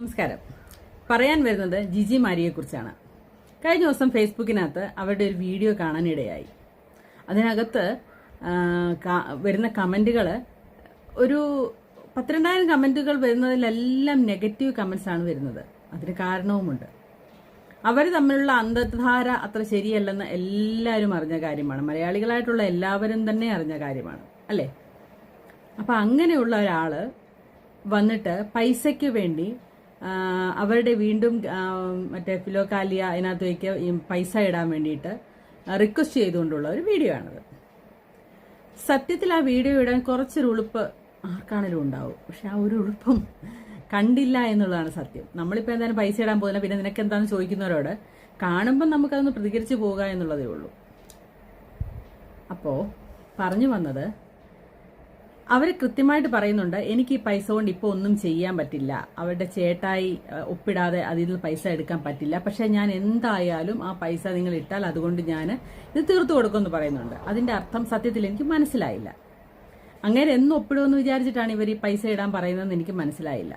നമസ്കാരം. പറയാൻ വരുന്നത് ജിജി മാരിയെ കുറിച്ചാണ് കഴിഞ്ഞ ദിവസം ഫേസ്ബുക്കിനകത്ത് അവരുടെ ഒരു വീഡിയോ കാണാനിടയായി. അതിനകത്ത് വരുന്ന കമന്റുകൾ ഒരു പത്തിരണ്ടായിരം കമന്റുകൾ വരുന്നതിലെല്ലാം നെഗറ്റീവ് കമന്റ്സ് ആണ് വരുന്നത്. അതിന് കാരണവുമുണ്ട്. അവർ തമ്മിലുള്ള അന്തർധാര അത്ര ശരിയല്ലെന്ന് എല്ലാവരും അറിഞ്ഞ കാര്യമാണ്. മലയാളികളായിട്ടുള്ള എല്ലാവരും തന്നെ അറിഞ്ഞ കാര്യമാണ്. അല്ലേ? അപ്പം അങ്ങനെയുള്ള ഒരാൾ വന്നിട്ട് പൈസയ്ക്ക് വേണ്ടി അവരുടെ വീണ്ടും മറ്റേ ഫിലോകാലിയ അതിനകത്തേക്ക് പൈസ ഇടാൻ വേണ്ടിയിട്ട് റിക്വസ്റ്റ് ചെയ്തുകൊണ്ടുള്ള ഒരു വീഡിയോ ആണത്. സത്യത്തിൽ ആ വീഡിയോ ഇടാൻ കുറച്ചൊരു ഉളുപ്പ് ആർക്കാണെങ്കിലും ഉണ്ടാവും. പക്ഷെ ആ ഒരു ഉളുപ്പും കണ്ടില്ല എന്നുള്ളതാണ് സത്യം. നമ്മളിപ്പോൾ എന്തായാലും പൈസ ഇടാൻ പോകുന്നില്ല പിന്നെ നിനക്ക് എന്താണെന്ന് ചോദിക്കുന്നവരോട് കാണുമ്പോൾ നമുക്കതൊന്ന് പ്രതികരിച്ച് പോകുക എന്നുള്ളതേ ഉള്ളൂ. അപ്പോൾ പറഞ്ഞു വന്നത് അവർ കൃത്യമായിട്ട് പറയുന്നുണ്ട് എനിക്ക് ഈ പൈസ കൊണ്ട് ഇപ്പോൾ ഒന്നും ചെയ്യാൻ പറ്റില്ല. അവരുടെ ചേട്ടായി ഒപ്പിടാതെ അതിൽ പൈസ എടുക്കാൻ പറ്റില്ല. പക്ഷെ ഞാൻ എന്തായാലും ആ പൈസ നിങ്ങൾ ഇട്ടാൽ അതുകൊണ്ട് ഞാൻ ഇത് തീർത്തു കൊടുക്കുമെന്ന് പറയുന്നുണ്ട്. അതിന്റെ അർത്ഥം സത്യത്തിൽ എനിക്ക് മനസ്സിലായില്ല. അങ്ങനെ എന്ന് ഒപ്പിടുമെന്ന് വിചാരിച്ചിട്ടാണ് ഇവർ ഈ പൈസ ഇടാൻ പറയുന്നതെന്ന് എനിക്ക് മനസ്സിലായില്ല.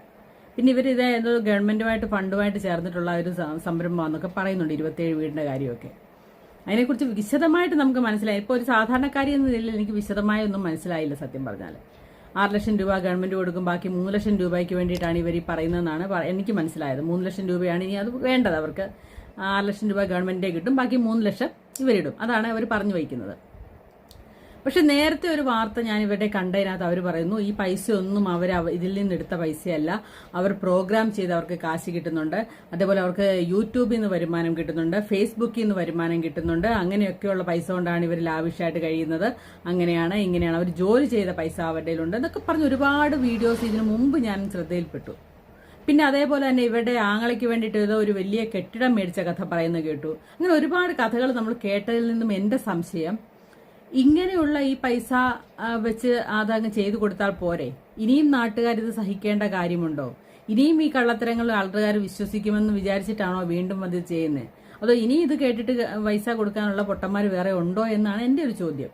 പിന്നെ ഇവർ ഇത് ഏതോ ഗവൺമെന്റുമായിട്ട് ഫണ്ടുമായിട്ട് ചേർന്നിട്ടുള്ള ഒരു സംരംഭമാണെന്നൊക്കെ പറയുന്നുണ്ട് ഇരുപത്തിയേഴ് വീടിന്റെ കാര്യമൊക്കെ. അതിനെക്കുറിച്ച് വിശദമായിട്ട് നമുക്ക് മനസ്സിലായി. ഇപ്പോൾ ഒരു സാധാരണക്കാരി എന്ന നിലയിൽ എനിക്ക് വിശദമായി ഒന്നും മനസ്സിലായില്ല സത്യം പറഞ്ഞാൽ ആറ് ലക്ഷം രൂപ ഗവൺമെന്റ് കൊടുക്കും ബാക്കി മൂന്ന് ലക്ഷം രൂപയ്ക്ക് വേണ്ടിയിട്ടാണ് ഇവർ ഈ പറയുന്നതെന്നാണ് എനിക്ക് മനസ്സിലായത്. മൂന്ന് ലക്ഷം രൂപയാണ് ഇനി അത് വേണ്ടത് അവർക്ക്. ആറ് ലക്ഷം രൂപ ഗവൺമെന്റിന്റെ കിട്ടും ബാക്കി മൂന്ന് ലക്ഷം ഇവരിടും. അതാണ് അവർ പറഞ്ഞു വയ്ക്കുന്നത്. പക്ഷെ നേരത്തെ ഒരു വാർത്ത ഞാൻ ഇവരുടെ കണ്ടതിനകത്ത് അവർ പറയുന്നു ഈ പൈസ ഒന്നും അവർ ഇതിൽ നിന്ന് എടുത്ത പൈസയല്ല. അവർ പ്രോഗ്രാം ചെയ്ത് അവർക്ക് കാശ് കിട്ടുന്നുണ്ട്. അതേപോലെ അവർക്ക് യൂട്യൂബിൽ നിന്ന് വരുമാനം കിട്ടുന്നുണ്ട് ഫേസ്ബുക്കിൽ നിന്ന് വരുമാനം കിട്ടുന്നുണ്ട്. അങ്ങനെയൊക്കെയുള്ള പൈസ കൊണ്ടാണ് ഇവർ ലാവിഷായിട്ട് കഴിയുന്നത്. അങ്ങനെയാണ് ഇങ്ങനെയാണ് അവർ ജോലി ചെയ്ത പൈസ അവരുടെ ഉണ്ട് എന്നൊക്കെ പറഞ്ഞ് ഒരുപാട് വീഡിയോസ് ഇതിനു മുമ്പ് ഞാൻ ശ്രദ്ധയിൽപ്പെട്ടു. പിന്നെ അതേപോലെ തന്നെ ഇവരുടെ ആങ്ങളയ്ക്ക് വേണ്ടിയിട്ട് ഏതോ ഒരു വലിയ കെട്ടിടം മേടിച്ച കഥ പറയുന്നത് കേട്ടു. അങ്ങനെ ഒരുപാട് കഥകൾ നമ്മൾ കേട്ടതിൽ നിന്നും എന്റെ സംശയം ഇങ്ങനെയുള്ള ഈ പൈസ വെച്ച് അതങ്ങ് ചെയ്തു കൊടുത്താൽ പോരെ. ഇനിയും നാട്ടുകാർ ഇത് സഹിക്കേണ്ട കാര്യമുണ്ടോ? ഇനിയും ഈ കള്ളത്തരങ്ങൾ ആൾക്കാർ വിശ്വസിക്കുമെന്ന് വിചാരിച്ചിട്ടാണോ വീണ്ടും അത് ചെയ്യുന്നത് അതോ ഇനി ഇത് കേട്ടിട്ട് പൈസ കൊടുക്കാനുള്ള പൊട്ടന്മാർ വേറെ ഉണ്ടോ എന്നാണ് എന്റെ ഒരു ചോദ്യം.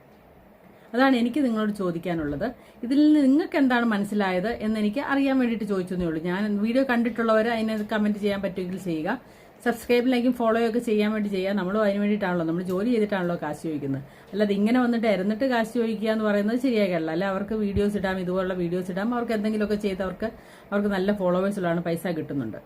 അതാണ് എനിക്ക് നിങ്ങളോട് ചോദിക്കാനുള്ളത്. ഇതിൽ നിന്ന് നിങ്ങൾക്ക് എന്താണ് മനസ്സിലായത് എന്ന് എനിക്ക് അറിയാൻ വേണ്ടിയിട്ട് ചോദിച്ചതേ ഉള്ളൂ. ഞാൻ വീഡിയോ കണ്ടിട്ടുള്ളവർ അതിനെ കമന്റ് ചെയ്യാൻ പറ്റുമെങ്കിൽ ചെയ്യുക. സബ്സ്ക്രൈബ് ലൈക്കും ഫോളോ ഒക്കെ ചെയ്യാൻ വേണ്ടി ചെയ്യുക നമ്മളും അതിന് വേണ്ടിയിട്ടാണല്ലോ. നമ്മൾ ജോലി ചെയ്തിട്ടാണല്ലോ കാശ് ചോദിക്കുന്നത്. അല്ലാതെ ഇങ്ങനെ വന്നിട്ട് ഇരന്നിട്ട് കാശ് ചോദിക്കുക എന്ന് പറയുന്നത് ശരിയാകല്ല അല്ല അവർക്ക് വീഡിയോസ് ഇടാം ഇതുപോലുള്ള വീഡിയോസ് ഇടാം. അവർക്ക് എന്തെങ്കിലുമൊക്കെ ചെയ്ത് അവർക്ക് അവർക്ക് നല്ല ഫോളോവേഴ്സുള്ളതാണ് പൈസ കിട്ടുന്നുണ്ട്.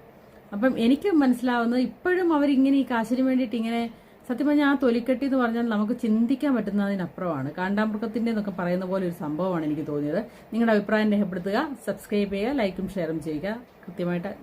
അപ്പം എനിക്ക് മനസ്സിലാവുന്നത് ഇപ്പോഴും അവരിങ്ങനെ ഈ കാശിന് വേണ്ടിയിട്ട് ഇങ്ങനെ സത്യം പറഞ്ഞാൽ ആ തൊലിക്കെട്ടി എന്ന് പറഞ്ഞാൽ നമുക്ക് ചിന്തിക്കാൻ പറ്റുന്നതിനപ്പുറമാണ്. കാണ്ടാമൃഗത്തിന്റെ എന്നൊക്കെ പറയുന്ന പോലെ ഒരു സംഭവമാണ് എനിക്ക് തോന്നിയത്. നിങ്ങളുടെ അഭിപ്രായം രേഖപ്പെടുത്തുക സബ്സ്ക്രൈബ് ചെയ്യുക ലൈക്കും ഷെയറും ചെയ്യുക. കൃത്യമായിട്ട്